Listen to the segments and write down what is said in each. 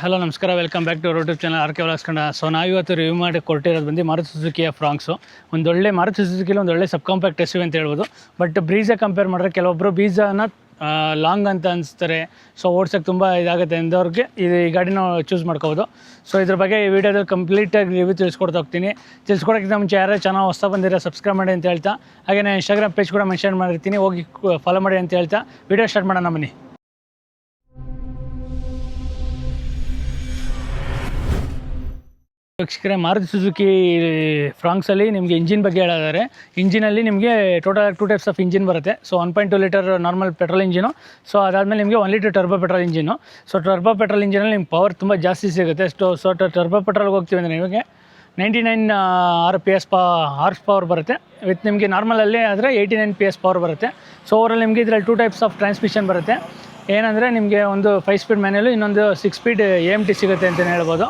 Hello ನಮಸ್ಕಾರ. Welcome back to YouTube channel R K Kannada so ನಾವು ಇವತ್ತು review ಮಾಡಿ ಕೊಟ್ಟಿರೋದು ಬಂದು ಮಾರುತಿ ಸುಜುಕಿಯ ಫ್ರಾಂಕ್ಸು ಒಂದೊಳ್ಳೆ ಮಾರುತಿ ಸುಜುಕಿಲಿ ಒಂದೊಳ್ಳೆ ಸಬ್ ಕಾಂಪ್ಯಾಕ್ಟ್ ಎಸ್ ಅಂತ ಹೇಳ್ಬೋದು. ಬಟ್ ಬ್ರೀಜಾ ಕಂಪೇರ್ ಮಾಡಿದ್ರೆ ಕೆಲವೊಬ್ಬರು ಬೀಜನ ಲಾಂಗ್ ಅಂತ ಅನಿಸ್ತಾರೆ. ಸೊ ಓಡ್ಸೋಕ್ಕೆ ತುಂಬ ಇದಾಗುತ್ತೆ ಎಂದವ್ರಿಗೆ ಇದು ಈ ಗಾಡಿನ ಚೂಸ್ ಮಾಡ್ಕೋಬೋದು. ಸೊ ಇದ್ರ ಬಗ್ಗೆ ಈ ವಿಡಿಯೋದಲ್ಲಿ ಕಂಪ್ಲೀಟಾಗಿ ರಿವ್ಯೂ ತಿಳಿಸ್ಕೊಡ್ತಾ ಹೋಗ್ತೀನಿ. ತಿಳಿಸ್ಕೊಡೋಕ್ಕಿಂತ ಮುಂಚೆ ಯಾರೇ ಚೆನ್ನಾಗಿ ಹೊಸ ಬಂದಿರೋ ಸಬ್ಸ್ಕ್ರೈಬ್ ಮಾಡಿ ಅಂತ ಹೇಳ್ತಾ. ಹಾಗೆ ನಾನು ಇನ್ಸ್ಟಾಗ್ರಾಮ್ ಪೇಜ್ ಕೂಡ ಮೆನ್ಷನ್ ಮಾಡಿರ್ತೀನಿ. ಹೋಗಿ ಫಾಲೋ ಮಾಡಿ ಅಂತ ಹೇಳ್ತಾ. ವಿಡಿಯೋ ಸ್ಟಾರ್ಟ್ ಮಾಡೋಣ ಬನ್ನಿ. ವೀಕ್ಷಕರೇ, ಮಾರುತಿ ಸುಜುಕಿ ಫ್ರಾಂಕ್ಸಲ್ಲಿ ನಿಮಗೆ ಇಂಜಿನ್ ಬಗ್ಗೆ ಹೇಳಿದ್ದಾರೆ, ಇಂಜಿನಲ್ಲಿ ನಿಮಗೆ total two types of engine ಬರುತ್ತೆ. So one point two litre normal petrol engine so ಅದಾದಮೇಲೆ ನಿಮಗೆ one litre turbo petrol engine so turbo petrol ಇಂಜಿನಲ್ಲಿ ನಿಮ್ಗೆ ಪವರ್ ತುಂಬ ಜಾಸ್ತಿ ಸಿಗುತ್ತೆ. ಸೊ ಸೊ ಟರ್ಬೋ ಪೆಟ್ರೋಲ್ಗೆ ಹೋಗ್ತೀವಿ ಅಂದರೆ ನಿಮಗೆ ninety nine R P S ಪಾ ಹಾರ್ಸ್ ಪವರ್ ಬರುತ್ತೆ. ವಿತ್ ನಿಮಗೆ ನಾರ್ಮಲಲ್ಲಿ ಆದರೆ eighty nine P S power ಬರುತ್ತೆ. ಸೊ ಓವರಲ್ಲಿ ನಿಮಗೆ ಇದರಲ್ಲಿ ಟೂ ಟೈಪ್ಸ್ ಆಫ್ ಟ್ರಾನ್ಸ್ಮಿಷನ್ ಬರುತ್ತೆ. ಏನಂದರೆ, ನಿಮಗೆ ಒಂದು ಫೈವ್ ಸ್ಪೀಡ್ ಮ್ಯಾನ್ಯಲು ಇನ್ನೊಂದು six speed A M T ಸಿಗುತ್ತೆ ಅಂತಲೇ ಹೇಳ್ಬೋದು.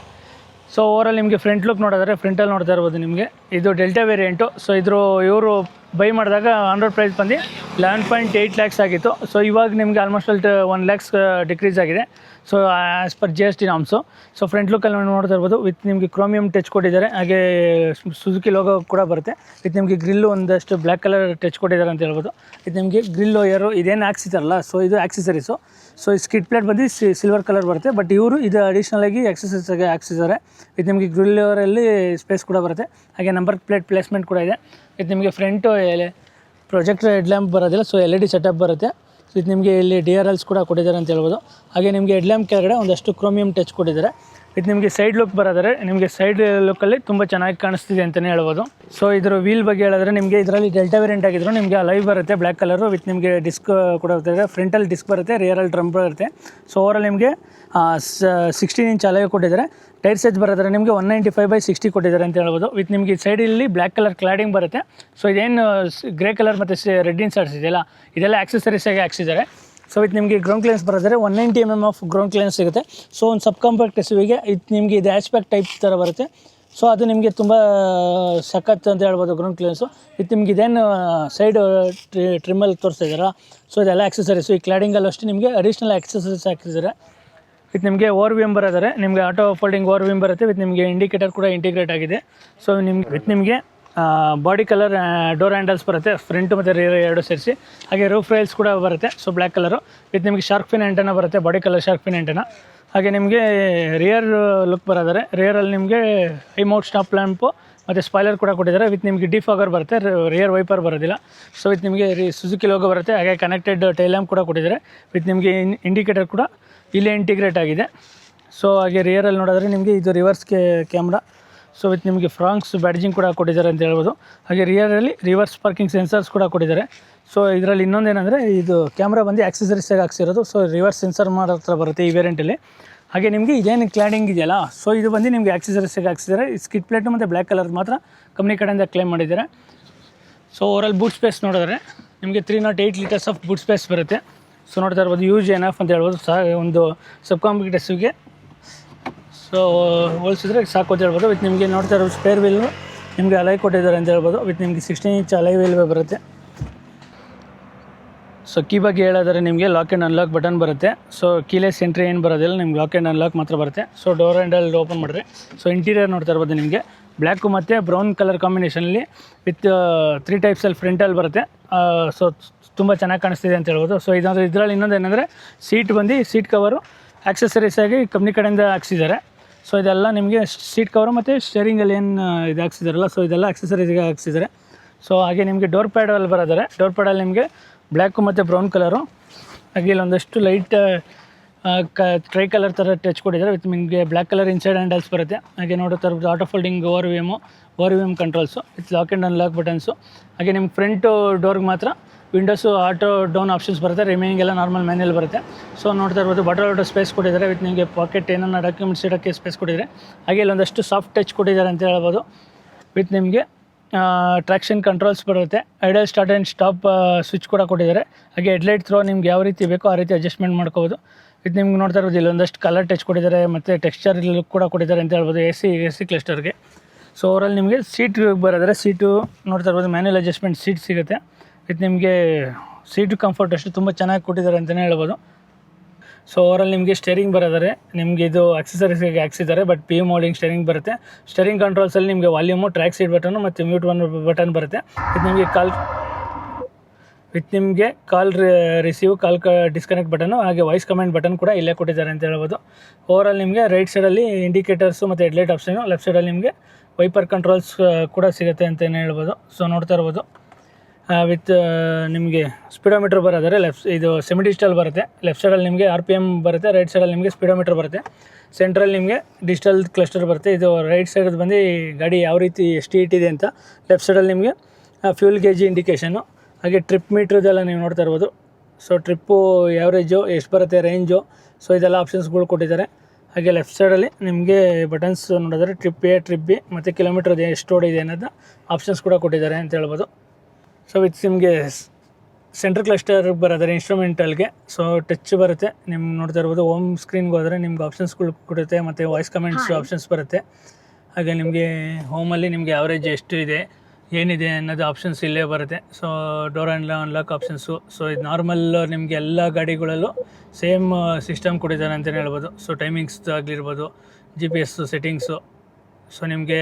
ಸೊ ಓವರಾಲ್ ನಿಮಗೆ ಫ್ರಂಟ್ ಲುಕ್ ನೋಡಿದ್ರೆ ಫ್ರಂಟಲ್ಲಿ ನೋಡ್ತಾ ಇರ್ಬೋದು ನಿಮಗೆ. ಇದು ಡೆಲ್ಟಾ ವೇರಿಯಂಟು ಸೊ ಇದ್ರ ಇವರು ಬೈ ಮಾಡಿದಾಗ ಆನ್ರೋಡ್ ಪ್ರೈಸ್ ಬಂದು ಲೆವೆನ್ ಪಾಯಿಂಟ್ ಏಯ್ಟ್ ಲ್ಯಾಕ್ಸ್ ಆಗಿತ್ತು. ಸೊ ಇವಾಗ ನಿಮಗೆ ಆಲ್ಮೋಸ್ಟ್ ಅಲ್ಲಿ ಒನ್ ಲ್ಯಾಕ್ಸ್ ಡಿಕ್ರೀಸ್ ಆಗಿದೆ. So as per G S T norms so front ಲುಕ್ಕಲ್ಲಿ ನೋಡ್ತಾ ಇರ್ಬೋದು. ವಿತ್ ನಿಮಗೆ ಕ್ರೋಮಿಯಂ ಟಚ್ ಕೊಟ್ಟಿದ್ದಾರೆ. ಹಾಗೆ ಸುಜುಕಿ ಲೋಗೋ ಕೂಡ ಬರುತ್ತೆ. ವಿತ್ ನಿಮಗೆ ಗ್ರಿಲ್ಲು ಒಂದಷ್ಟು ಬ್ಲ್ಯಾಕ್ ಕಲರ್ ಟಚ್ ಕೊಟ್ಟಿದ್ದಾರೆ ಅಂತ ಹೇಳ್ಬೋದು. ಇದು ನಿಮಗೆ ಗ್ರಿಲ್ ಏರು ಇದೇನು ಹಾಕ್ಸಿದಾರಲ್ಲ ಸೊ ಇದು ಆಕ್ಸೆಸರೀಸು ಸೊ ಈ ಸ್ಕಿಟ್ ಪ್ಲೇಟ್ ಬಂದು ಸಿಲ್ವರ್ ಕಲರ್ ಬರುತ್ತೆ. ಬಟ್ ಇವರು ಇದು ಅಡಿಷ್ನಲ್ ಆಗಿ ಆಗಿ ಹಾಕ್ಸಿದ್ದಾರೆ. ಇದು ನಿಮಗೆ ಗ್ರಿಲ್ಲರಲ್ಲಿ ಸ್ಪೇಸ್ ಕೂಡ ಬರುತ್ತೆ. ಹಾಗೆ ನಂಬರ್ ಪ್ಲೇಟ್ ಪ್ಲೇಸ್ಮೆಂಟ್ ಕೂಡ ಇದೆ. ಇದು ನಿಮಗೆ ಫ್ರಂಟು ಪ್ರೊಜೆಕ್ಟರ್ ಹೆಡ್ ಲ್ಯಾಂಪ್ ಬರೋದಿಲ್ಲ. So L E D setup ಬರುತ್ತೆ. ಸೊ ಇದು ನಿಮಗೆ ಇಲ್ಲಿ ಡಿ ಆರ್ ಎಲ್ಸ್ ಕೂಡ ಕೊಟ್ಟಿದ್ದಾರೆ ಅಂತ ಹೇಳ್ಬೋದು. ಹಾಗೆ ನಿಮಗೆ ಹೆಡ್ ಲ್ಯಾಂಪ್ ಕೆಳಗಡೆ ಒಂದಷ್ಟು ಕ್ರೋಮಿಯಂ ಟಚ್ ಕೊಟ್ಟಿದ್ದಾರೆ. ಇದು ನಿಮಗೆ ಸೈಡ್ ಲುಕ್ ಬರೋದರೆ ನಿಮಗೆ ಸೈಡ್ ಲುಕ್ಕಲ್ಲಿ ತುಂಬ ಚೆನ್ನಾಗಿ ಕಾಣಿಸ್ತಿದೆ ಅಂತಲೇ ಹೇಳ್ಬೋದು. ಸೊ ಇದ್ರ ವೀಲ್ ಬಗ್ಗೆ ಹೇಳಿದ್ರೆ ನಿಮಗೆ ಇದರಲ್ಲಿ ಡೆಲ್ಟಾ ವೇರಿಯಂಟ್ ಆಗಿದ್ರು ನಿಮಗೆ ಲೈವ್ ಬರುತ್ತೆ ಬ್ಲ್ಯಾಕ್ ಕಲರು ವಿತ್ ನಿಮಗೆ ಡಿಸ್ಕ್ ಕೂಡ ಬರ್ತದೆ ಫ್ರಂಟಲ್ಲಿ ಡಿಸ್ಕ್ ಬರುತ್ತೆ ರಿಯರಲ್ಲಿ ಡ್ರಮ್ ಬರುತ್ತೆ. ಸೊ ಓವರಲ್ಲಿ ನಿಮಗೆ ಸಿಕ್ಸ್ಟೀನ್ ಇಂಚ್ ಅಲೈ ಕೊಟ್ಟಿದ್ದಾರೆ. ಟೈರ್ ಸೈಜ್ ಬರೋದ್ರೆ ನಿಮಗೆ one ninety five by sixty ಕೊಟ್ಟಿದ್ದಾರೆ ಅಂತ ಹೇಳ್ಬೋದು. ವಿತ್ ನಿಮಗೆ ಸೈಡಲ್ಲಿ ಬ್ಲ್ಯಾಕ್ ಕಲರ್ ಕ್ಲಾಡಿಂಗ್ ಬರುತ್ತೆ. ಸೊ ಇದೇನು ಗ್ರೇ ಕಲರ್ ಮತ್ತು ರೆಡ್ ಇನ್ಸರ್ಟ್ಸ್ ಇದೆಯಲ್ಲ, ಇದೆಲ್ಲ ಆಕ್ಸೆಸರೀಸ್ ಆಗಿ ಹಾಕ್ಸಿದ್ದಾರೆ. ಸೊ ಇದು ನಿಮಗೆ ground clearance ಬರೋದ್ರೆ one ninety M M of ground clearance ಸಿಗುತ್ತೆ. ಸೊ ಒಂದು ಸಬ್ ಕಾಂಪ್ಯಾಕ್ಟ್ ಎಸ್ವಿಗೆ ಇದು ನಿಮಗೆ ಇದು ಆ್ಯಶ್ಬ್ಯಾಕ್ ಟೈಪ್ ಥರ ಬರುತ್ತೆ. ಸೊ ಅದು ನಿಮಗೆ ತುಂಬ ಸಖತ್ ಅಂತ ಹೇಳ್ಬೋದು ಗ್ರೌಂಡ್ ಕ್ಲಿಯನ್ಸು ಇದು ನಿಮ್ಗೆ ಇದೇನು ಸೈಡ್ ಟ್ರಿಮ್ಮಲ್ಲಿ ತೋರಿಸ್ತಾ ಇದ್ದಾರಾ? ಸೊ ಇದೆಲ್ಲ ಆಕ್ಸೆಸರೀಸು ಈ ಕ್ಲಾಡಿಂಗಲ್ಲಿ ಅಷ್ಟು ನಿಮಗೆ ಅಡಿಷ್ನಲ್ ಆಕ್ಸಸರೀಸ್ ಹಾಕಿದ್ದಾರೆ ವಿತ್ ನಿಮಗೆ ಓವರ್ ವಿಮ್ ಬರೋದರೆ ನಿಮಗೆ ಆಟೋ ಫೋಲ್ಡಿಂಗ್ ಓವರ್ ವಿಮ್ ಬರುತ್ತೆ. ವಿತ್ ನಿಮಗೆ ಇಂಡಿಕೇಟರ್ ಕೂಡ ಇಂಟಿಗ್ರೇಟ್ ಆಗಿದೆ. ಸೊ ನಿಮ್ಗೆ ವಿತ್ ನಿಮಗೆ ಬಾಡಿ ಕಲರ್ ಡೋರ್ ಹ್ಯಾಂಡಲ್ಸ್ ಬರುತ್ತೆ ಫ್ರಂಟ್ ಮತ್ತು ರಿಯರ್ ಎರಡು ಸೇರಿಸಿ. ಹಾಗೆ ರೂಫ್ ರೈಲ್ಸ್ ಕೂಡ ಬರುತ್ತೆ ಸೊ ಬ್ಲ್ಯಾಕ್ ಕಲರು ವಿತ್ ನಿಮಗೆ ಶಾರ್ಕ್ ಫಿನ್ ಆ್ಯಂಟನ ಬರುತ್ತೆ body colour shark fin antenna ಹಾಗೆ ನಿಮಗೆ ರಿಯರ್ ಲುಕ್ ಬರೋದರೆ ರಿಯರಲ್ಲಿ ನಿಮಗೆ ಹೈ ಮೌಟ್ ಸ್ಟಾಪ್ ಲ್ಯಾಂಪು ಮತ್ತು ಸ್ಪಾಯ್ಲರ್ ಕೂಡ ಕೊಟ್ಟಿದ್ದಾರೆ. ವಿತ್ ನಿಮಗೆ ಡಿಫಾಗರ್ ಬರುತ್ತೆ ರಿಯರ್ ವೈಪರ್ ಬರೋದಿಲ್ಲ. ಸೊ ವಿತ್ ನಿಮಗೆ ಸುಜುಕಿ ಲೋಗೋ ಬರುತ್ತೆ, ಹಾಗೆ ಕನೆಕ್ಟೆಡ್ ಟೈಲ್ ಲ್ಯಾಂಪ್ ಕೂಡ ಕೊಟ್ಟಿದ್ದಾರೆ. ವಿತ್ ನಿಮಗೆ ಇಂಡಿಕೇಟರ್ ಕೂಡ ಇಲ್ಲೇ ಇಂಟಿಗ್ರೇಟ್ ಆಗಿದೆ. ಸೊ ಹಾಗೆ ರಿಯರಲ್ಲಿ ನೋಡಿದ್ರೆ ನಿಮಗೆ ಇದು ರಿವರ್ಸ್ ಕ್ಯಾಮ್ರಾ ಸೊ ವಿತ್ ನಿಮಗೆ ಫ್ರಾಂಕ್ಸ್ ಬ್ಯಾಡ್ಜಿಂಗ್ ಕೂಡ ಕೊಟ್ಟಿದ್ದಾರೆ ಅಂತ ಹೇಳ್ಬೋದು. ಹಾಗೆ ರಿಯರಲ್ಲಿ ರಿವರ್ಸ್ ಪಾರ್ಕಿಂಗ್ ಸೆನ್ಸರ್ಸ್ ಕೂಡ ಕೊಟ್ಟಿದ್ದಾರೆ. ಸೊ ಇದರಲ್ಲಿ ಇನ್ನೊಂದೇನೆಂದರೆ ಇದು ಕ್ಯಾಮ್ರಾ ಬಂದು ಆಕ್ಸೆಸರೀಸಾಗಿ ಹಾಕ್ಸಿರೋದು. ಸೊ ರಿವರ್ಸ್ ಸೆನ್ಸರ್ ಮಾಡೋ ಹತ್ರ ಬರುತ್ತೆ ಈ ವೇರಿಯಂಟಲ್ಲಿ ಹಾಗೆ ನಿಮಗೆ ಇದೇನು ಕ್ಲಾಡಿಂಗ್ ಇದೆಯಲ್ಲ? ಸೊ ಇದು ಬಂದು ನಿಮಗೆ ಆಕ್ಸೆಸರೀಸಾಗಿ ಹಾಕ್ಸಿದ್ದಾರೆ. ಸ್ಕಿಟ್ ಪ್ಲೇಟು ಮತ್ತು ಬ್ಲ್ಯಾಕ್ ಕಲರ್ ಮಾತ್ರ ಕಂಪ್ನಿ ಕಡೆಯಿಂದ ಕ್ಲೇಮ್ ಮಾಡಿದ್ದಾರೆ. ಸೊ ಓವರಲ್ ಬೂಟ್ ಸ್ಪೇಸ್ ನೋಡಿದ್ರೆ ನಿಮಗೆ three naught eight litres of boot space ಬರುತ್ತೆ. ಸೊ ನೋಡ್ತಾ ಇರ್ಬೋದು ಯೂಸ್ ಎನಫ್ ಅಂತ ಹೇಳ್ಬೋದು. ಸಹ ಒಂದು ಸಬ್ ಕಾಂಪಿಟೇಟಿವ್ಗೆ ಸೊ, ಹೋಲಿಸಿದ್ರೆ ಸಾಕು ಅಂತ ಹೇಳ್ಬೋದು. ವಿತ್ ನಿಮಗೆ ನೋಡ್ತಾ ಇರೋದು ಸ್ಪೇರ್ ವೀಲ್ ನಿಮಗೆ ಅಲೈ ಕೊಟ್ಟಿದ್ದಾರೆ ಅಂತ ಹೇಳ್ಬೋದು. ವಿತ್ ನಿಮಗೆ ಸಿಕ್ಸ್ಟೀನ್ ಇಂಚ್ ಅಲೈ ವೀಲ್ ಬರುತ್ತೆ. ಸೊ, ಕೀ ಬಗ್ಗೆ ಹೇಳೋದಾದ್ರೆ ನಿಮಗೆ ಲಾಕ್ ಆ್ಯಂಡ್ ಅನ್ಲಾಕ್ ಬಟನ್ ಬರುತ್ತೆ. ಸೊ ಕೀಲೆಸ್ ಎಂಟ್ರಿ ಏನು ಬರೋದಿಲ್ಲ, ನಿಮ್ಗೆ ಲಾಕ್ ಆ್ಯಂಡ್ ಅನ್ಲಾಕ್ ಮಾತ್ರ ಬರುತ್ತೆ. ಸೊ ಡೋರ್ ಹ್ಯಾಂಡಲ್ ಓಪನ್ ಮಾಡಿದ್ರೆ ಸೊ ಇಂಟೀರಿಯರ್ ನೋಡ್ತಾ ಇರ್ಬೋದು ನಿಮಗೆ. ಬ್ಲ್ಯಾಕು ಮತ್ತು ಬ್ರೌನ್ ಕಲರ್ ಕಾಂಬಿನೇಷನಲ್ಲಿ ವಿತ್ ತ್ರೀ ಟೈಪ್ಸಲ್ಲಿ ಫ್ರಂಟಲ್ಲಿ ಬರುತ್ತೆ. ಸೊ, ತುಂಬ ಚೆನ್ನಾಗಿ ಕಾಣಿಸ್ತಿದೆ ಅಂತ ಹೇಳ್ಬೋದು. ಸೊ ಇದಂದ್ರೆ ಇದರಲ್ಲಿ ಇನ್ನೊಂದು ಏನಂದರೆ ಸೀಟ್ ಬಂದು ಸೀಟ್ ಕವರು ಆಕ್ಸೆಸರೀಸ್ ಆಗಿ ಕಂಪ್ನಿ ಕಡೆಯಿಂದ ಹಾಕ್ಸಿದ್ದಾರೆ. ಸೊ ಇದೆಲ್ಲ ನಿಮಗೆ ಸೀಟ್ ಕವರು ಮತ್ತು ಸ್ಟೇರಿಂಗಲ್ಲಿ ಏನು ಇದು ಹಾಕ್ಸಿದಾರಲ್ಲ? ಸೊ ಇದೆಲ್ಲ ಆಕ್ಸೆಸರೀಸ್ಗೆ ಹಾಕ್ಸಿದ್ದಾರೆ ಸೊ ಹಾಗೆ ನಿಮಗೆ ಡೋರ್ ಪ್ಯಾಡಲ್ಲಿ ಬರೋದಾರೆ ಡೋರ್ ಪ್ಯಾಡಲ್ಲಿ ನಿಮಗೆ ಬ್ಲ್ಯಾಕು ಮತ್ತು ಬ್ರೌನ್ ಕಲರು ಹಾಗೆ ಇಲ್ಲೊಂದಷ್ಟು ಲೈಟ್ ಕ ಟ್ರೈ ಕಲರ್ ಥರ ಟಚ್ ಕೊಟ್ಟಿದ್ದಾರೆ. ವಿತ್ ನಿಮಗೆ ಬ್ಲ್ಯಾಕ್ ಕಲರ್ ಇನ್ಸೈಡ್ ಹ್ಯಾಂಡಲ್ಸ್ ಬರುತ್ತೆ. ಹಾಗೆ ನೋಡೋ ಇರ್ಬೋದು auto folding ORVM ORVM controls with lock and unlock buttons ಹಾಗೆ ನಿಮ್ಮ ಫ್ರಂಟು ಡೋರ್ಗೆ ಮಾತ್ರ ವಿಂಡೋಸು ಆಟೋ ಡೌನ್ ಆಪ್ಷನ್ಸ್ ಬರುತ್ತೆ. ರಿಮೈನಿಂಗ್ ಎಲ್ಲ ನಾರ್ಮಲ್ ಮ್ಯಾನ್ಯಲ್ ಬರುತ್ತೆ. ಸೊ ನೋಡ್ತಾ ಇರ್ಬೋದು ಬಟರ್ ಆಟೋ ಸ್ಪೇಸ್ ಕೊಟ್ಟಿದ್ದಾರೆ. ವಿತ್ ನಿಮಗೆ ಪಾಕೆಟ್ ಏನನ್ನ ಡಾಕ್ಯುಮೆಂಟ್ಸ್ ಇಡೋಕ್ಕೆ ಸ್ಪೇಸ್ ಕೊಟ್ಟಿದ್ದಾರೆ. ಹಾಗೆ ಇಲ್ಲೊಂದಷ್ಟು ಸಾಫ್ಟ್ ಟಚ್ ಕೊಟ್ಟಿದ್ದಾರೆ ಅಂತ ಹೇಳ್ಬೋದು. ವಿತ್ ನಿಮಗೆ ಟ್ರ್ಯಾಕ್ಷನ್ ಕಂಟ್ರೋಲ್ಸ್ ಬರುತ್ತೆ. Idle start and stop switch ಕೂಡ ಕೊಟ್ಟಿದ್ದಾರೆ. ಹಾಗೆ ಹೆಡ್ಲೈಟ್ ಥ್ರೋ ನಿಮ್ಗೆ ಯಾವ ರೀತಿ ಬೇಕೋ ಆ ರೀತಿ ಅಡ್ಜಸ್ಟ್ಮೆಂಟ್ ಮಾಡ್ಕೋಬೋದು. ಇದು ನಿಮ್ಗೆ ನೋಡ್ತಾ ಇರ್ಬೋದು ಇಲ್ಲೊಂದಷ್ಟು ಕಲರ್ ಟಚ್ ಕೊಟ್ಟಿದ್ದಾರೆ, ಮತ್ತು ಟೆಕ್ಸ್ಚರ್ ಲುಕ್ ಕೂಡ ಕೊಟ್ಟಿದ್ದಾರೆ ಅಂತ ಹೇಳ್ಬೋದು ಎ ಸಿ ಎ ಸಿ ಕ್ಲಸ್ಟರ್ಗೆ ಸೊ ಓವರಲ್ ನಿಮಗೆ ಸೀಟ್ ಬರೋದ್ರೆ ಸೀಟು ನೋಡ್ತಾ ಇರ್ಬೋದು ಮ್ಯಾನ್ಯಲ್ ಅಡ್ಜಸ್ಟ್ಮೆಂಟ್ ಸೀಟ್ ಸಿಗುತ್ತೆ. ಇದು ನಿಮಗೆ ಸೀಟು ಕಂಫರ್ಟ್ ಅಷ್ಟು, ತುಂಬ ಚೆನ್ನಾಗಿ ಕೊಟ್ಟಿದ್ದಾರೆ ಅಂತಲೇ ಹೇಳ್ಬೋದು. ಸೊ ಓವರಲ್ ನಿಮಗೆ ಸ್ಟೇರಿಂಗ್ ಬರೋದಾರೆ ನಿಮಗೆ ಇದು ಆಕ್ಸಸರೀಸ್ಗೆ ಹಾಕ್ಸಿದ್ದಾರೆ ಬಟ್ ಪಿ ಮೋಡಿಂಗ್ ಮೋಲ್ಡಿಂಗ್ ಸ್ಟೇರಿಂಗ್ ಬರುತ್ತೆ ಸ್ಟೇರಿಂಗ್ ಕಂಟ್ರೋಲ್ಸಲ್ಲಿ ನಿಮಗೆ ವಾಲ್ಯೂಮು ಟ್ರ್ಯಾಕ್ ಸೀಟ್ ಬಟನು ಮತ್ತು ಮ್ಯೂಟ್ ಒನ್ ಬಟನ್ ಬರುತ್ತೆ. ಇದು ನಿಮಗೆ ಕಾಲ್ ವಿತ್ ನಿಮಗೆ ಕಾಲ್ ರಿಸೀವ್ ಕಾಲ್ ಕ ಡಿಸ್ಕನೆಕ್ಟ್ ಬಟನು ಹಾಗೆ ವಾಯ್ಸ್ ಕಮೆಂಟ್ ಬಟನ್ ಕೂಡ ಇಲ್ಲೇ ಕೊಟ್ಟಿದ್ದಾರೆ ಅಂತ ಹೇಳ್ಬೋದು. ಓವರಾಲ್ ನಿಮಗೆ ರೈಟ್ ಸೈಡಲ್ಲಿ ಇಂಡಿಕೇಟರ್ಸು ಮತ್ತು ಹೆಡ್ಲೈಟ್ ಆಪ್ಷನು ಲೆಫ್ಟ್ ಸೈಡಲ್ಲಿ ನಿಮಗೆ ವೈಪರ್ ಕಂಟ್ರೋಲ್ಸ್ ಕೂಡ ಸಿಗುತ್ತೆ ಅಂತಲೇ ಹೇಳ್ಬೋದು. ಸೊ ನೋಡ್ತಾ ಇರ್ಬೋದು. ವಿತ್ ನಿಮಗೆ ಸ್ಪೀಡೋಮೀಟ್ರ್ ಬರೋದಾರೆ ಲೆಫ್ಟ್ ಇದು ಸೆಮಿ ಡಿಜಿಟಲ್ ಬರುತ್ತೆ ಲೆಫ್ಟ್ ಸೈಡಲ್ಲಿ ನಿಮಗೆ ಆರ್ ಪಿ ಎಂ ಬರುತ್ತೆ ರೈಟ್ ಸೈಡಲ್ಲಿ ನಿಮಗೆ ಸ್ಪೀಡೋಮೀಟ್ರ್ ಬರುತ್ತೆ. ಸೆಂಟ್ರಲ್ಲಿ ನಿಮಗೆ ಡಿಜಿಟಲ್ ಕ್ಲಸ್ಟರ್ ಬರುತ್ತೆ. ಇದು ರೈಟ್ ಸೈಡ್ ಬಂದು ಗಾಡಿ ಯಾವ ರೀತಿ ಎಷ್ಟು ಇಟ್ಟಿದೆ ಅಂತ ಲೆಫ್ಟ್ ಸೈಡಲ್ಲಿ ನಿಮಗೆ ಫ್ಯೂಲ್ ಗೇಜ್ ಇಂಡಿಕೇಷನು ಹಾಗೆ ಟ್ರಿಪ್ ಮೀಟ್ರದೆಲ್ಲ ನೀವು ನೋಡ್ತಾ ಇರ್ಬೋದು. ಸೊ ಟ್ರಿಪ್ಪು ಯಾವ್ರೇಜು ಎಷ್ಟು ಬರುತ್ತೆ ರೇಂಜು ಸೊ ಇದೆಲ್ಲ ಆಪ್ಷನ್ಸ್ಗಳು ಕೊಟ್ಟಿದ್ದಾರೆ. ಹಾಗೆ ಲೆಫ್ಟ್ ಸೈಡಲ್ಲಿ ನಿಮಗೆ ಬಟನ್ಸ್ ನೋಡಿದ್ರೆ ಟ್ರಿಪ್ ಎ ಟ್ರಿಪ್ ಬಿ ಮತ್ತು ಕಿಲೋಮೀಟ್ರ್ ಎಷ್ಟು ಓಡಿದೆ ಅನ್ನೋದು ಆಪ್ಷನ್ಸ್ ಕೂಡ ಕೊಟ್ಟಿದ್ದಾರೆ ಅಂತ ಹೇಳ್ಬೋದು. ಸೊ ವಿತ್ ನಿಮಗೆ ಸೆಂಟ್ರ್ ಕ್ಲಸ್ಟರ್ ಬರೋದ್ರೆ ಇನ್ಸ್ಟ್ರೂಮೆಂಟಲ್ಗೆ ಸೊ ಟಚ್ ಬರುತ್ತೆ. ನಿಮ್ಮ ನೋಡ್ತಾ ಇರ್ಬೋದು ಹೋಮ್ ಸ್ಕ್ರೀನ್ಗೆ ಹೋದರೆ ನಿಮ್ಗೆ ಆಪ್ಷನ್ಸ್ಗಳು ಕೊಡುತ್ತೆ ಮತ್ತು ವಾಯ್ಸ್ ಕಮೆಂಟ್ಸ್ ಆಪ್ಷನ್ಸ್ ಬರುತ್ತೆ. ಹಾಗೆ ನಿಮಗೆ ಹೋಮಲ್ಲಿ ನಿಮಗೆ ಆವ್ರೇಜ್ ಎಷ್ಟು ಇದೆ ಏನಿದೆ ಅನ್ನೋದು ಆಪ್ಷನ್ಸ್ ಇಲ್ಲೇ ಬರುತ್ತೆ. So door and unlock options so ಇದು ನಾರ್ಮಲ್ ನಿಮಗೆ ಎಲ್ಲ ಗಾಡಿಗಳಲ್ಲೂ ಸೇಮ್ ಸಿಸ್ಟಮ್ ಕೊಟ್ಟಿದ್ದಾರೆ ಅಂತಲೇ ಹೇಳ್ಬೋದು. ಸೊ ಟೈಮಿಂಗ್ಸ್ ಆಗಿರ್ಬೋದು G P S settings so ನಿಮಗೆ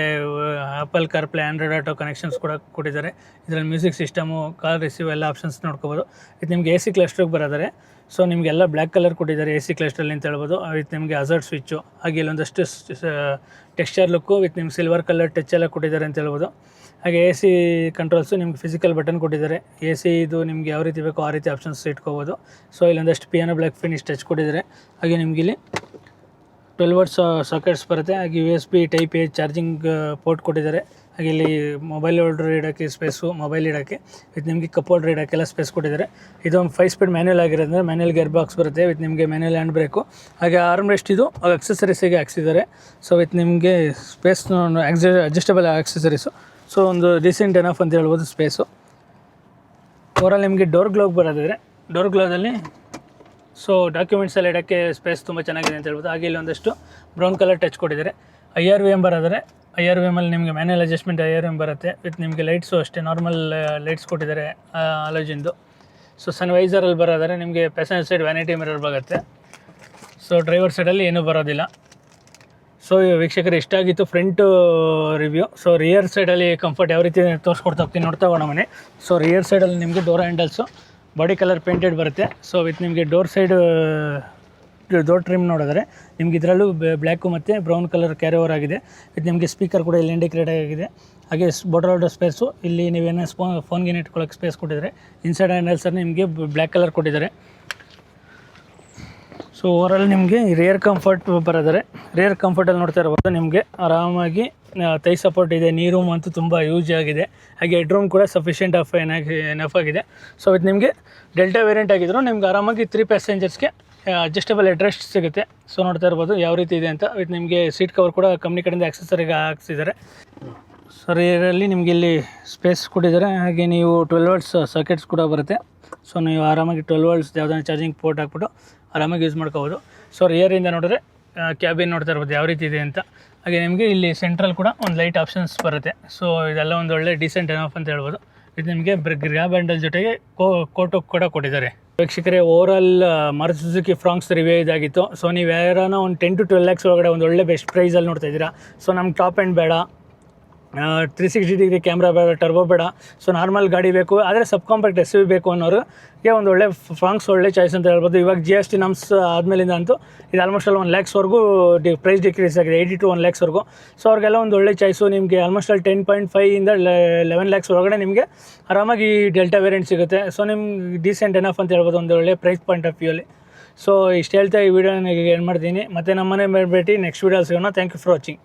Apple CarPlay Android Auto connections ಕೂಡ ಕೊಟ್ಟಿದ್ದಾರೆ. ಇದರಲ್ಲಿ ಮ್ಯೂಸಿಕ್ ಸಿಸ್ಟಮು ಕಾಲ್ ರಿಸೀವ್ ಎಲ್ಲ ಆಪ್ಷನ್ಸ್ ನೋಡ್ಕೋಬೋದು. ಇದು ನಿಮಗೆ ಎ ಸಿ ಕ್ಲಸ್ಟ್ರಿಗೆ ಬರೋದಾರೆ ಸೊ ನಿಮಗೆಲ್ಲ ಬ್ಲ್ಯಾಕ್ ಕಲರ್ ಕೊಟ್ಟಿದ್ದಾರೆ ಎ ಸಿ ಕ್ಲಸ್ಟ್ರಲ್ಲಿ ಅಂತ ಹೇಳ್ಬೋದು. ವಿತ್ ನಿಮಗೆ ಅಜರ್ಟ್ ಸ್ವಿಚ್ಚು ಹಾಗೆ ಇಲ್ಲೊಂದಷ್ಟು ಟೆಕ್ಸ್ಚರ್ ಲುಕ್ಕು ವಿತ್ ನಿಮ್ಮ ಸಿಲ್ವರ್ ಕಲರ್ ಟಚ್ ಎಲ್ಲ ಕೊಟ್ಟಿದ್ದಾರೆ ಅಂತ ಹೇಳ್ಬೋದು. ಹಾಗೆ ಎ ಸಿ ಕಂಟ್ರೋಲ್ಸು ನಿಮ್ಗೆ ಫಿಸಿಕಲ್ ಬಟನ್ ಕೊಟ್ಟಿದ್ದಾರೆ. ಎ ಸಿ ಇದು ನಿಮ್ಗೆ ಯಾವ ರೀತಿ ಬೇಕೋ ಆ ರೀತಿ ಆಪ್ಷನ್ಸ್ ಇಟ್ಕೋಬೋದು. ಸೊ ಇಲ್ಲೊಂದಷ್ಟು ಪಿಯಾನೋ ಬ್ಲ್ಯಾಕ್ ಫಿನಿಶ್ ಟಚ್ ಕೊಟ್ಟಿದ್ದಾರೆ. ಹಾಗೆ ನಿಮ್ಗೆ ಇಲ್ಲಿ ಟ್ವೆಲ್ ವರ್ಡ್ಸ್ ಸಾಕೆಟ್ಸ್ ಬರುತ್ತೆ. ಹಾಗೆ U S B type A charging port ಕೊಟ್ಟಿದ್ದಾರೆ. ಹಾಗೆ ಇಲ್ಲಿ ಮೊಬೈಲ್ ಹೋಲ್ಡ್ರ್ ಇಡೋಕ್ಕೆ ಸ್ಪೇಸು ಮೊಬೈಲ್ ಇಡೋಕ್ಕೆ ವಿತ್ ನಿಮಗೆ ಕಪ್ ಹೋಲ್ಡ್ರ್ ಇಡೋಕ್ಕೆಲ್ಲ ಸ್ಪೇಸ್ ಕೊಟ್ಟಿದ್ದಾರೆ. ಇದು ಒಂದು ಫೈವ್ ಸ್ಪೀಡ್ ಮ್ಯಾನ್ಯಲ್ ಆಗಿರೋದ್ರಿಂದ ಮ್ಯಾನ್ಯಲ್ ಗೇರ್ ಬಾಕ್ಸ್ ಬರುತ್ತೆ. ವಿತ್ ನಿಮಗೆ ಮ್ಯಾನ್ಯಲ್ ಹ್ಯಾಂಡ್ ಬ್ರೇಕು ಹಾಗೆ ಆರ್ಮ್ ರೆಸ್ಟ್ ಇದು ಅಕ್ಸಸರೀಸಿಗೆ ಹಾಕ್ಸಿದ್ದಾರೆ. ಸೊ ವಿತ್ ನಿಮಗೆ ಸ್ಪೇಸ್ ಅಡ್ಜಸ್ಟಬಲ್ ಆಕ್ಸಸರೀಸು ಸೊ ಒಂದು ರೀಸೆಂಟ್ ಎನಫ್ ಅಂತ ಹೇಳ್ಬೋದು ಸ್ಪೇಸು ಓವರಾಲ್ ನಿಮಗೆ ಡೋರ್ ಗ್ಲೋಗ್ ಬರೋದಿದ್ರೆ ಡೋರ್ ಗ್ಲೋದಲ್ಲಿ ಸೊ ಡಾಕ್ಯುಮೆಂಟ್ಸ್ ಎಲ್ಲ ಇಡೋಕ್ಕೆ ಸ್ಪೇಸ್ ತುಂಬ ಚೆನ್ನಾಗಿದೆ ಅಂತ ಹೇಳ್ಬೋದು. ಹಾಗೆ ಇಲ್ಲಿ ಒಂದಷ್ಟು ಬ್ರೌನ್ ಕಲರ್ ಟಚ್ ಕೊಟ್ಟಿದ್ದಾರೆ. ಐ ಆರ್ ವಿ ಎಂ ಬರೋದರೆ ಐ ಆರ್ ವಿ ಎಮಲ್ಲಿ ನಿಮಗೆ manual adjustment I R M ಬರುತ್ತೆ. ವಿತ್ ನಿಮಗೆ ಲೈಟ್ಸು ಅಷ್ಟೇ ನಾರ್ಮಲ್ ಲೈಟ್ಸ್ ಕೊಟ್ಟಿದ್ದಾರೆ ಆಲೋಜಿಂದು ಸೊ ಸನ್ವೈಸರಲ್ಲಿ ಬರೋದಾದ್ರೆ ನಿಮಗೆ ಪ್ಯಾಸೆಂಜರ್ ಸೈಡ್ ವ್ಯಾನಿಟಿ ಮಿರರ್ ಬರುತ್ತೆ. ಸೊ ಡ್ರೈವರ್ ಸೈಡಲ್ಲಿ ಏನೂ ಬರೋದಿಲ್ಲ. ಸೊ ವೀಕ್ಷಕರು, ಇಷ್ಟಾಗಿತ್ತು ಫ್ರಂಟ್ ರಿವ್ಯೂ ಸೊ ರಿಯರ್ ಸೈಡಲ್ಲಿ ಕಂಫರ್ಟ್ ಯಾವ ರೀತಿ ತೋರಿಸ್ಕೊಡ್ತಾ ಹೋಗ್ತೀನಿ ನೋಡ್ತಾ ಹೋಗೋಣ ಮನೆ. ಸೊ ರಿಯರ್ ಸೈಡಲ್ಲಿ ನಿಮಗೆ door handles body colour painted ಬರುತ್ತೆ. ಸೊ ವಿತ್ ನಿಮಗೆ ಡೋರ್ ಸೈಡ್ ಡೋರ್ ಟ್ರಿಮ್ ನೋಡಿದ್ರೆ ನಿಮ್ಗೆ ಇದರಲ್ಲೂ ಬ್ಲ್ಯಾಕು ಮತ್ತು ಬ್ರೌನ್ ಕಲರ್ ಕ್ಯಾರಿ ಓವರ್ ಆಗಿದೆ. ವಿತ್ ನಿಮಗೆ ಸ್ಪೀಕರ್ ಕೂಡ ಇಲ್ಲಿ ಇಂಡಿಕೇಟ್ ಆಗಿದೆ. ಹಾಗೆ ಬೋಟಲ್ ಹೋಲ್ಡರ್ ಸ್ಪೇಸು ಇಲ್ಲಿ ನೀವೇನೋ ಸ್ಪೋ ಫೋನ್ಗೆ ಇಟ್ಕೊಳ್ಳೋಕ್ಕೆ ಸ್ಪೇಸ್ ಕೊಟ್ಟಿದ್ದಾರೆ ಇನ್ಸೈಡ್ ಹ್ಯಾಂಡಲ್ಸರ್ ನಿಮಗೆ ಬ್ಲ್ಯಾಕ್ ಕಲರ್ ಕೊಟ್ಟಿದ್ದಾರೆ. ಸೊ ಓವರಾಲ್ ನಿಮಗೆ ರೇರ್ ಕಂಫರ್ಟ್ ಬರೋದಾರೆ ರೇರ್ ಕಂಫರ್ಟಲ್ಲಿ ನೋಡ್ತಾ ಇರ್ಬೋದು ನಿಮಗೆ ಆರಾಮಾಗಿ ತೈ ಸಪೋರ್ಟ್ ಇದೆ ನೀ ರೂಮ್ ಅಂತೂ ತುಂಬ ಯೂಸ್ ಆಗಿದೆ. ಹಾಗೆ ಹೆಡ್ ರೂಮ್ ಕೂಡ ಸಫಿಷಿಯೆಂಟ್ ಆಫ್ ಏನಾಗಿ ಎನಫ್ ಆಗಿದೆ. ಸೊ ಇದು ನಿಮಗೆ ಡೆಲ್ಟಾ ವೇರಿಯಂಟ್ ಆಗಿದ್ರು ನಿಮ್ಗೆ ಆರಾಮಾಗಿ ತ್ರೀ ಪ್ಯಾಸೆಂಜರ್ಸ್ಗೆ ಅಡ್ಜಸ್ಟಬಲ್ ಅಡ್ರೆಸ್ಟ್ ಸಿಗುತ್ತೆ. ಸೊ ನೋಡ್ತಾ ಇರ್ಬೋದು ಯಾವ ರೀತಿ ಇದೆ ಅಂತ. ವಿತ್ ನಿಮಗೆ ಸೀಟ್ ಕವರ್ ಕೂಡ ಕಂಪ್ನಿ ಕಡೆಯಿಂದ ಆಕ್ಸೆಸರಿಗೆ ಹಾಕ್ಸಿದ್ದಾರೆ. ಸೊ ಇದರಲ್ಲಿ ನಿಮಗೆ ಇಲ್ಲಿ ಸ್ಪೇಸ್ ಕೊಟ್ಟಿದ್ದಾರೆ. ಹಾಗೆ ನೀವು ಟ್ವೆಲ್ ವರ್ಡ್ಸ್ ಸಾಕೆಟ್ಸ್ ಕೂಡ ಬರುತ್ತೆ. ಸೊ ನೀವು ಆರಾಮಾಗಿ ಟ್ವೆಲ್ ವರ್ಲ್ಸ್ ಯಾವುದಾದ್ರು ಚಾರ್ಜಿಂಗ್ ಪೋರ್ಟ್ ಹಾಕ್ಬಿಟ್ಟು ಆರಾಮಾಗಿ ಯೂಸ್ ಮಾಡ್ಕೋಬೋದು. ಸೊ ರಿಯರಿಂದ ನೋಡಿದ್ರೆ ಕ್ಯಾಬಿನ್ ನೋಡ್ತಾ ಇರ್ಬೋದು, ಯಾವ ರೀತಿ ಇದೆ ಅಂತ. ಹಾಗೆ ನಿಮಗೆ ಇಲ್ಲಿ ಸೆಂಟ್ರಲ್ ಕೂಡ ಒಂದು ಲೈಟ್ ಆಪ್ಷನ್ಸ್ ಬರುತ್ತೆ. ಸೊ ಇದೆಲ್ಲ ಒಂದು ಒಳ್ಳೆ ಡೀಸೆಂಟ್ ಎನಫ್ ಅಂತ ಹೇಳ್ಬೋದು. ಇದು ನಿಮಗೆ ಗ್ರ್ಯಾಬ್ ಬ್ಯಾಂಡಲ್ ಜೊತೆಗೆ ಕೋ ಕೋಟು ಕೂಡ ಕೊಟ್ಟಿದ್ದಾರೆ. ವೀಕ್ಷಕರೇ overall all Suzuki Fronx review ಇದಾಗಿತ್ತು. ಸೊ ನೀವು ಯಾರನ್ನ ಒಂದು ಟೆನ್ ಟು ಟ್ವೆಲ್ ಲ್ಯಾಕ್ಸ್ ಒಳಗಡೆ ಒಂದು ಒಳ್ಳೆ ಬೆಸ್ಟ್ ಪ್ರೈಸಲ್ಲಿ ನೋಡ್ತಾ ಇದ್ದೀರಾ. ಸೊ ನಮ್ಗೆ ಟಾಪ್ ಆ್ಯಂಡ್ ಬೇಡ. ತ್ರೀ ಸಿಕ್ಸ್ಟಿ ಡಿಗ್ರಿ ಕ್ಯಾಮ್ರಾ ಬೇಡ ಟರ್ಬೋ ಬೇಡ. ಸೊ ನಾರ್ಮಲ್ ಗಾಡಿ ಬೇಕು, ಆದರೆ ಸಬ್ ಕಾಂಪ್ಯಾಕ್ಟ್ ಎಸ್ ಯು ಬೇಕು ಅನ್ನೋರಿಗೆ ಒಂದು ಒಳ್ಳೆ ಫ್ರಾಂಕ್ಸ್ ಒಳ್ಳೆ ಚಾಯ್ಸ್ ಅಂತ ಹೇಳ್ಬೋದು. ಇವಾಗ ಜಿ ಎಸ್ ಟಿ ನಮ್ಸ್ ಆದಮೇಲಿಂದ ಅಂತೂ ಇದು ಆಲ್ಮೋಸ್ಟ್ ಅಲ್ಲಿ ಒನ್ ಲ್ಯಾಕ್ಸ್ವರೆಗೂ ಡಿ ಪ್ರೈಸ್ ಡಿಕ್ರೀಸ್ ಆಗಿದೆ ಏಯ್ಟಿ ಟು ಒನ್ ಲ್ಯಾಕ್ಸ್ವರೆಗೂ ಸೊ ಅವ್ರಿಗೆಲ್ಲ ಒಂದು ಒಳ್ಳೆ ಚಾಯ್ಸು ನಿಮಗೆ ಆಲ್ಮೋಸ್ಟ್ ಅಲ್ಲಿ ಟೆನ್ ಪಾಯಿಂಟ್ ಫೈಯಿಂದ ಲೆವೆನ್ ಲ್ಯಾಕ್ಸ್ ಒಳಗಡೆ ನಿಮಗೆ ಆರಾಮಾಗಿ ಡೆಲ್ಟಾ ವೇರಿಯಂಟ್ ಸಿಗುತ್ತೆ. ಸೊ ನಿಮ್ಗೆ ಡೀಸೆಂಟ್ ಎನಫ್ ಅಂತ ಹೇಳ್ಬೋದು, ಒಂದು ಒಳ್ಳೆ ಪ್ರೈಸ್ ಪಾಯಿಂಟ್ ಆಫ್ ವ್ಯೂಲಿ ಸೊ ಇಷ್ಟು ಹೇಳ್ತಾ ಈ ವಿಡಿಯೋನ ಏನು ಮಾಡ್ತೀನಿ. ಮತ್ತು ನಮ್ಮನೆ ಭೇಟಿ ನೆಕ್ಸ್ಟ್ ವೀಡಿಯೋ ಸಿಗೋಣ. Thank you for watching